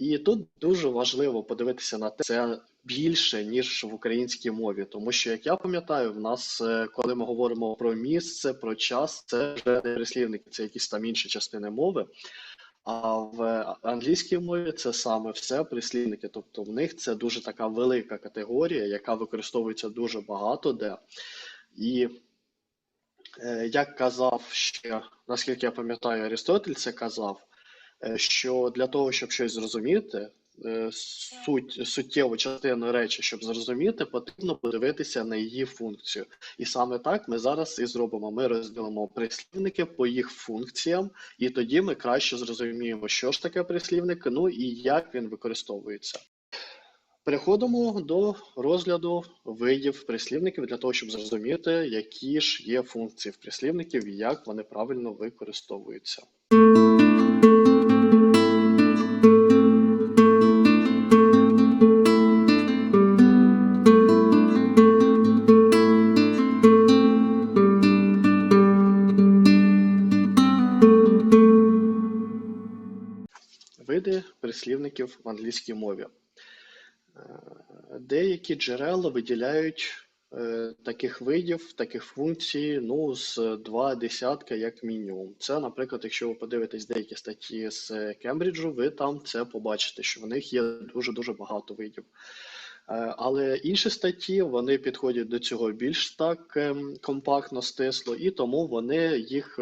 І тут дуже важливо подивитися на те, це більше, ніж в українській мові. Тому що, як я пам'ятаю, в нас, е, коли ми говоримо про місце, про час, це вже не прислівники, це якісь там інші частини мови. А в англійській мові це саме все прислівники. Тобто в них це дуже така велика категорія, яка використовується дуже багато де. І е, як казав ще, наскільки я пам'ятаю, Арістотель це казав, е, що для того, щоб щось зрозуміти, е, суть, суттєву частину речі, щоб зрозуміти, потрібно подивитися на її функцію. І саме так ми зараз і зробимо. Ми розділимо прислівники по їх функціям, і тоді ми краще зрозуміємо, що ж таке прислівник, ну і як він використовується. Переходимо до розгляду видів прислівників для того, щоб зрозуміти, які ж є функції в прислівників і як вони правильно використовуються. Прислівників в англійській мові. Е, Деякі джерела виділяють е, таких видів, таких функцій, ну, з два десятка як мінімум. Це, наприклад, якщо ви подивитесь деякі статті з Кембриджу, ви там це побачите, що в них є дуже-дуже багато видів. Е, Але інші статті вони підходять до цього більш так ем, компактно, стисло, і тому вони їх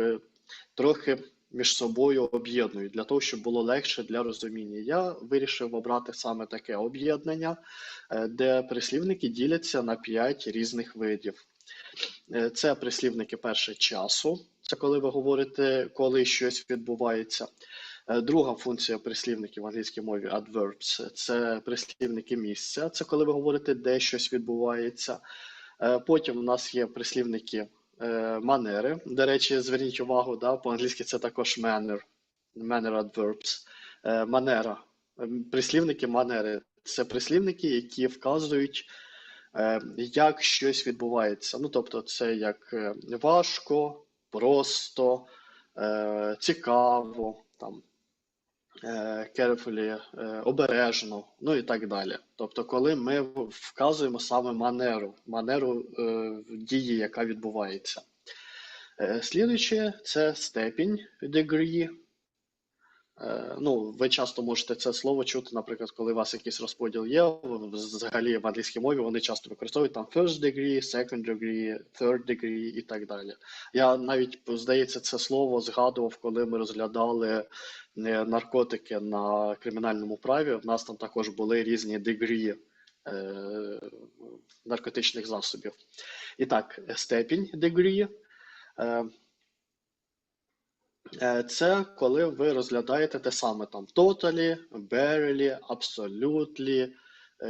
трохи між собою об'єднують для того, щоб було легше для розуміння. Я вирішив обрати саме таке об'єднання, е, де прислівники діляться на 5 різних видів. Е, Це прислівники перше часу, це коли ви говорите, коли щось відбувається. Е, Друга функція прислівників в англійській мові adverbs – це прислівники місця, це коли ви говорите, де щось відбувається. Потім у нас є прислівники манери. До речі, зверніть увагу, да, по-англійськи це також manner, manner adverbs. Е, Манера. Ем, Прислівники манери це прислівники, які вказують, е, як щось відбувається. Ну, тобто, це як е, важко, просто, е, цікаво, там, е, carefully, е, обережно, ну і так далі. Тобто, коли ми вказуємо саме манеру, манеру е, дії, яка відбувається. Е, Слідуюче це степінь degree. Е, Ну, ви часто можете це слово чути, наприклад, коли у вас якийсь розподіл є, взагалі в англійській мові вони часто використовують там first degree, second degree, third degree і так далі. Я навіть, здається, це слово згадував, коли ми розглядали е, наркотики на кримінальному праві. В нас там також були різні degree е, наркотичних засобів. І так, степінь degree. Е, Це коли ви розглядаєте те саме там totally, barely, absolutely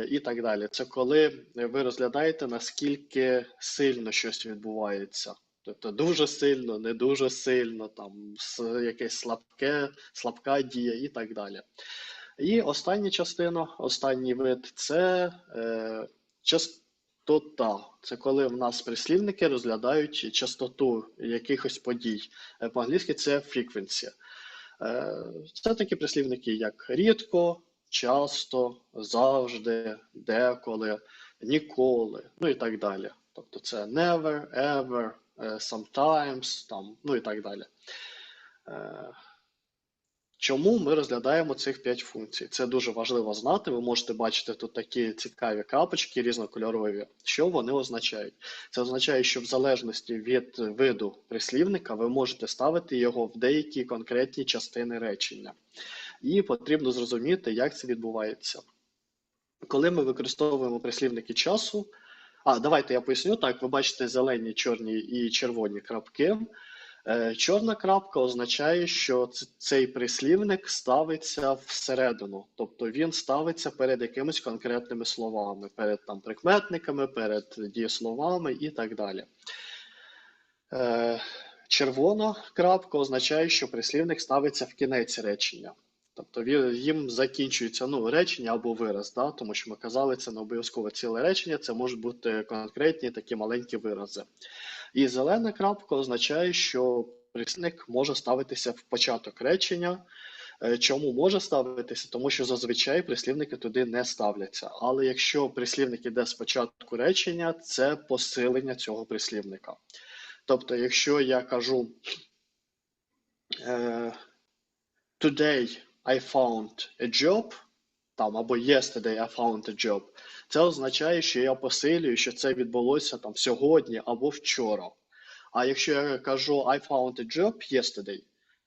і так далі. Це коли ви розглядаєте, наскільки сильно щось відбувається. Тобто дуже сильно, не дуже сильно, там якесь слабке, слабка дія і так далі. І остання частина, останній вид це е, частота. Це коли в нас прислівники розглядають частоту якихось подій. Е, По-англійськи це frequency. Е, Це такі прислівники, як рідко, часто, завжди, деколи, ніколи, ну і так далі. Тобто це never, ever, е, sometimes, там, ну і так далі. Чому ми розглядаємо цих 5 функцій? Це дуже важливо знати. Ви можете бачити тут такі цікаві крапочки різнокольорові. Що вони означають? Це означає, що в залежності від виду прислівника ви можете ставити його в деякі конкретні частини речення. І потрібно зрозуміти, як це відбувається. Коли ми використовуємо прислівники часу, а давайте я поясню так: ви бачите зелені, чорні і червоні крапки. Е, Чорна крапка означає, що цей прислівник ставиться всередину, тобто він ставиться перед якимись конкретними словами, перед там прикметниками, перед дієсловами і так далі. Е, Червона крапка означає, що прислівник ставиться в кінець речення. Тобто їм закінчується ну, речення або вираз, да? тому що ми казали, це не обов'язково ціле речення, це можуть бути конкретні такі маленькі вирази. І зелена крапка означає, що прислівник може ставитися в початок речення, Е, Чому може ставитися? Тому що зазвичай прислівники туди не ставляться. Але якщо прислівник іде спочатку речення, це посилення цього прислівника. Тобто, якщо я кажу е, Today I found a job, там, або yesterday I found a job, це означає, що я посилюю, що це відбулося там сьогодні або вчора. А якщо я кажу I found a job yesterday,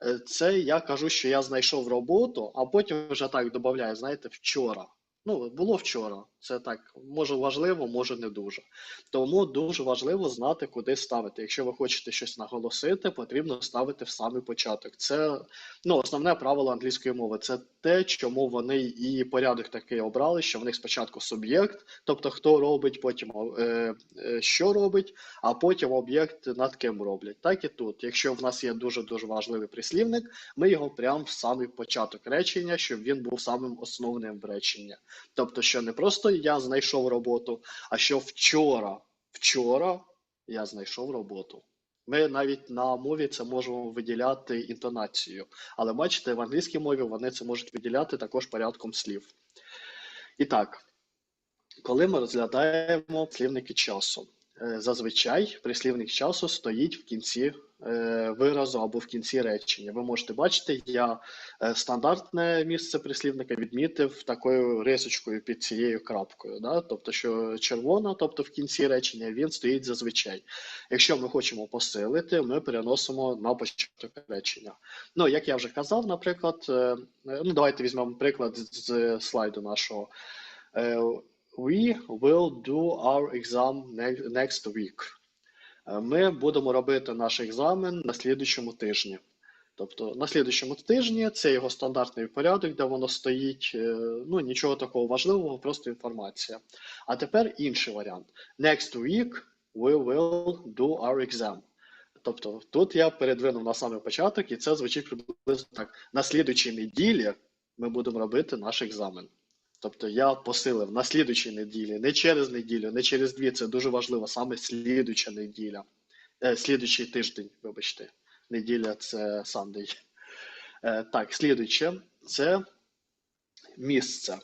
е, це я кажу, що я знайшов роботу, а потім вже так додаю, знаєте, вчора. Ну, було вчора. Це так, може важливо, може не дуже. Тому дуже важливо знати, куди ставити. Якщо ви хочете щось наголосити, потрібно ставити в самий початок. Це ну, основне правило англійської мови. Це те, чому вони і порядок такий обрали, що в них спочатку суб'єкт, тобто хто робить, потім е, е, що робить, а потім об'єкт над ким роблять. Так і тут. Якщо в нас є дуже дуже важливий прислівник, ми його прямо в самий початок речення, щоб він був самим основним в реченні. Тобто, що не просто я знайшов роботу, а що вчора, вчора я знайшов роботу. Ми навіть на мові це можемо виділяти інтонацією, але бачите, в англійській мові вони це можуть виділяти також порядком слів. І так, коли ми розглядаємо слівники часу, зазвичай прислівник часу стоїть в кінці е, виразу або в кінці речення. Ви можете бачити, я е, стандартне місце прислівника відмітив такою рисочкою під цією крапкою. Да? Тобто, що червона, тобто в кінці речення, він стоїть зазвичай. Якщо ми хочемо посилити, ми переносимо на початок речення. Ну, як я вже казав, наприклад, е, ну давайте візьмемо приклад з слайду нашого. We will do our exam next week. Е, Ми будемо робити наш екзамен на слідуючому тижні. Тобто на слідуючому тижні це його стандартний порядок, де воно стоїть. е, Ну нічого такого важливого, просто інформація. А тепер інший варіант. Next week we will do our exam. Тобто тут я передвинув на самий початок, і це звучить приблизно так. На слідуючій неділі ми будемо робити наш екзамен. Тобто я посилив на слідучій неділі, не через неділю, не через дві. Це дуже важливо, саме слідуча неділя, е, слідуючий тиждень, вибачте. Неділя це сандей. Е, так, слідуче це місце.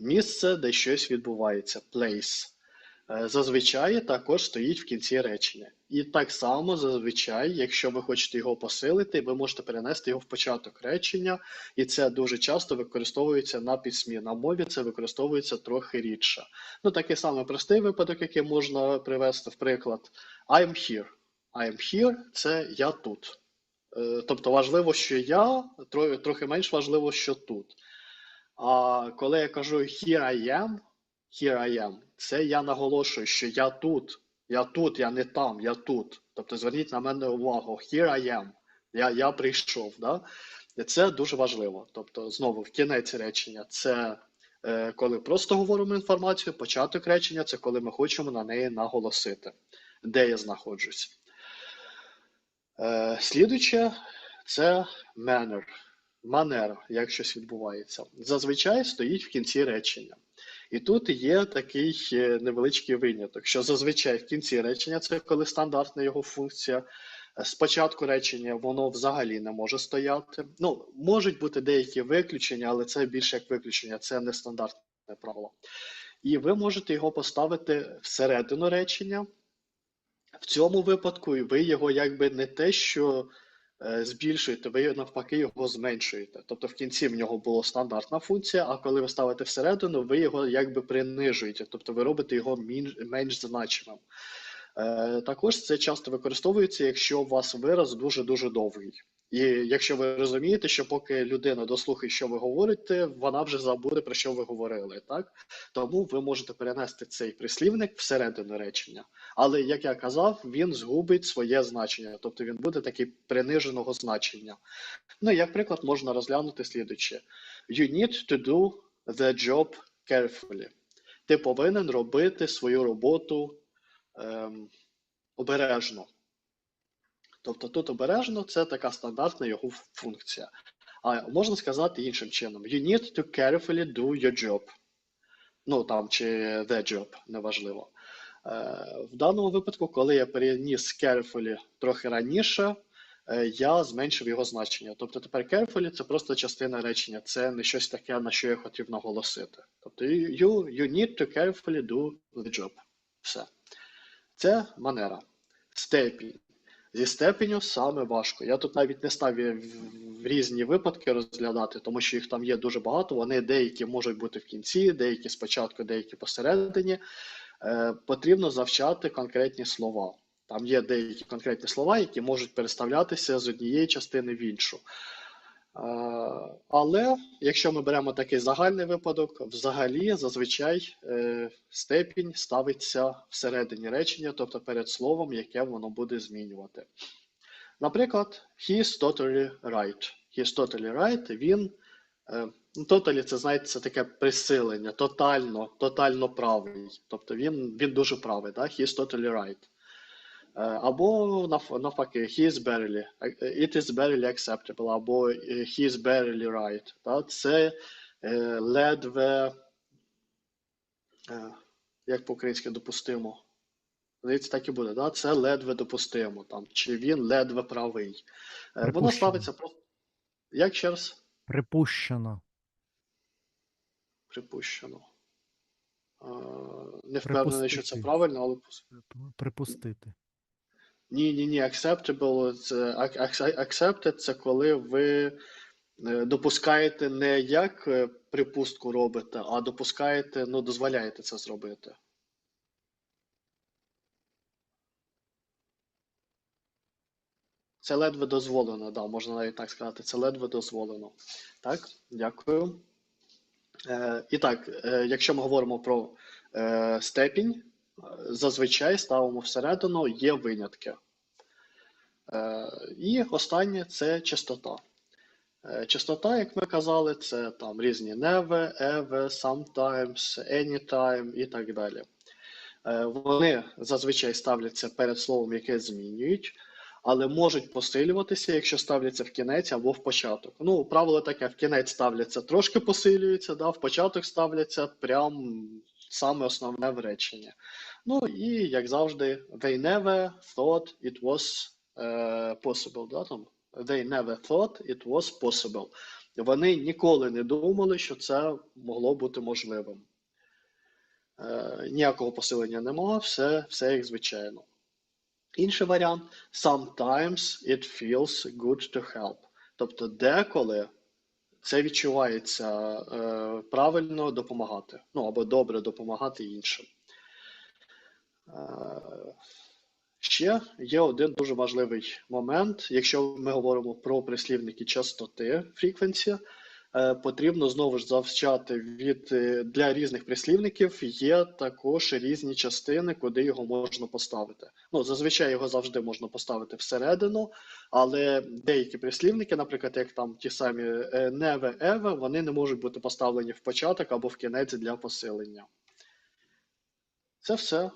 Місце, де щось відбувається, place. Е, Зазвичай також стоїть в кінці речення. І так само зазвичай, якщо ви хочете його посилити, ви можете перенести його в початок речення, і це дуже часто використовується на письмі. На мові це використовується трохи рідше. Ну, такий самий простий випадок, який можна привести в приклад: I'm here. I'm here – це я тут. Е, Тобто важливо, що я, трохи, трохи менш важливо, що тут. А коли я кажу here I am, here I am, це я наголошую, що я тут, я тут, я не там, я тут. Тобто зверніть на мене увагу, here I am, я, я прийшов. Да? І це дуже важливо. Тобто, знову в кінець речення це е, коли просто говоримо інформацію, початок речення це коли ми хочемо на неї наголосити, де я знаходжусь. Е, слідуюче це manner. Манера, як щось відбувається. Зазвичай стоїть в кінці речення. І тут є такий е, невеличкий виняток, що зазвичай в кінці речення це коли стандартна його функція. Е, Спочатку речення воно взагалі не може стояти. Ну, можуть бути деякі виключення, але це більше як виключення, це не стандартне правило. І ви можете його поставити всередину речення. В цьому випадку ви його якби не те, що збільшуєте, ви навпаки його зменшуєте. Тобто в кінці в нього була стандартна функція, а коли ви ставите всередину, ви його якби принижуєте, тобто ви робите його менш значимим. Е, Також це часто використовується, якщо у вас вираз дуже-дуже довгий. І якщо ви розумієте, що поки людина дослухає, що ви говорите, вона вже забуде, про що ви говорили. Так? Тому ви можете перенести цей прислівник всередину речення. Але, як я казав, він згубить своє значення, тобто він буде такий приниженого значення. Ну, як приклад, можна розглянути слідуюче: You need to do the job carefully. Ти повинен робити свою роботу ем, обережно. Тобто тут обережно це така стандартна його функція. А можна сказати іншим чином: You need to carefully do your job. Ну там чи the job, неважливо. Е, В даному випадку, коли я переніс carefully трохи раніше, е, я зменшив його значення. Тобто тепер carefully це просто частина речення, це не щось таке, на що я хотів наголосити. Тобто you, you need to carefully do the job. Все. Це манера. Степінь. Зі степеню саме важко. Я тут навіть не став в, різні випадки розглядати, тому що їх там є дуже багато. Вони деякі можуть бути в кінці, деякі спочатку, деякі посередині. Е, потрібно завчати конкретні слова. Там є деякі конкретні слова, які можуть переставлятися з однієї частини в іншу. Але якщо ми беремо такий загальний випадок, взагалі зазвичай е, степінь ставиться всередині речення, тобто перед словом, яке воно буде змінювати. Наприклад, he is totally right. He is totally right, він е, ну, totally це, знаєте, це таке присилення, тотально, тотально правий. Тобто він, він дуже правий, да? he is totally right. Е, Або нав- навпаки, he is barely, it is barely acceptable, або е, he is barely right. Це е, ледве, е, як по-українськи допустимо. Здається, так і буде, да? Це ледве допустимо, там, чи він ледве правий. Е, Воно ставиться просто. Як ще раз Припущено. припущено? Е, Не впевнений, що це правильно, але Припустити. Ні, ні, ні, acceptable, це ac- ac- accepted це коли ви е, допускаєте не як е, припустку робите, а допускаєте, ну, дозволяєте це зробити. Це ледве дозволено, да, можна навіть так сказати. Це ледве дозволено. Так, дякую. Е, і так, е, якщо ми говоримо про е, степінь, зазвичай ставимо всередину, є винятки. Е, і останнє це частота. Е, Частота, як ми казали, це там різні never, ever, sometimes, anytime і так далі. Е, Вони зазвичай ставляться перед словом, яке змінюють, але можуть посилюватися, якщо ставляться в кінець або в початок. Ну, правило таке: в кінець ставляться трошки посилюються, да, в початок ставляться прям саме основне в реченні. Ну і як завжди, they never thought it was е, possible. Да, там? They never thought it was possible. Вони ніколи не думали, що це могло бути можливим. Е, ніякого посилення немає, все, все як звичайно. Інший варіант sometimes it feels good to help. Тобто, деколи це відчувається е, правильно допомагати, ну або добре допомагати іншим. Е, Ще є один дуже важливий момент, якщо ми говоримо про прислівники частоти е, потрібно знову ж завчати від е, для різних прислівників є також різні частини, куди його можна поставити. Ну, зазвичай його завжди можна поставити всередину, але деякі прислівники, наприклад, як там ті самі е, never ever, вони не можуть бути поставлені в початок або в кінець для посилення. Це все.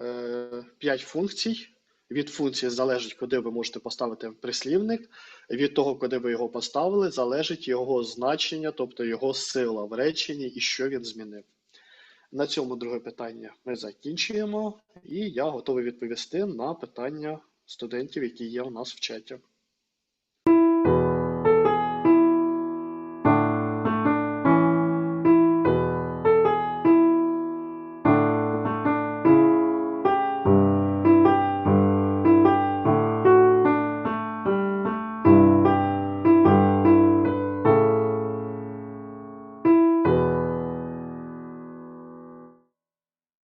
Е, П'ять функцій. Від функції залежить, куди ви можете поставити прислівник. Від того, куди ви його поставили, залежить його значення, тобто його сила в реченні і що він змінив. На цьому друге питання ми закінчуємо, і я готовий відповісти на питання студентів, які є у нас в чаті.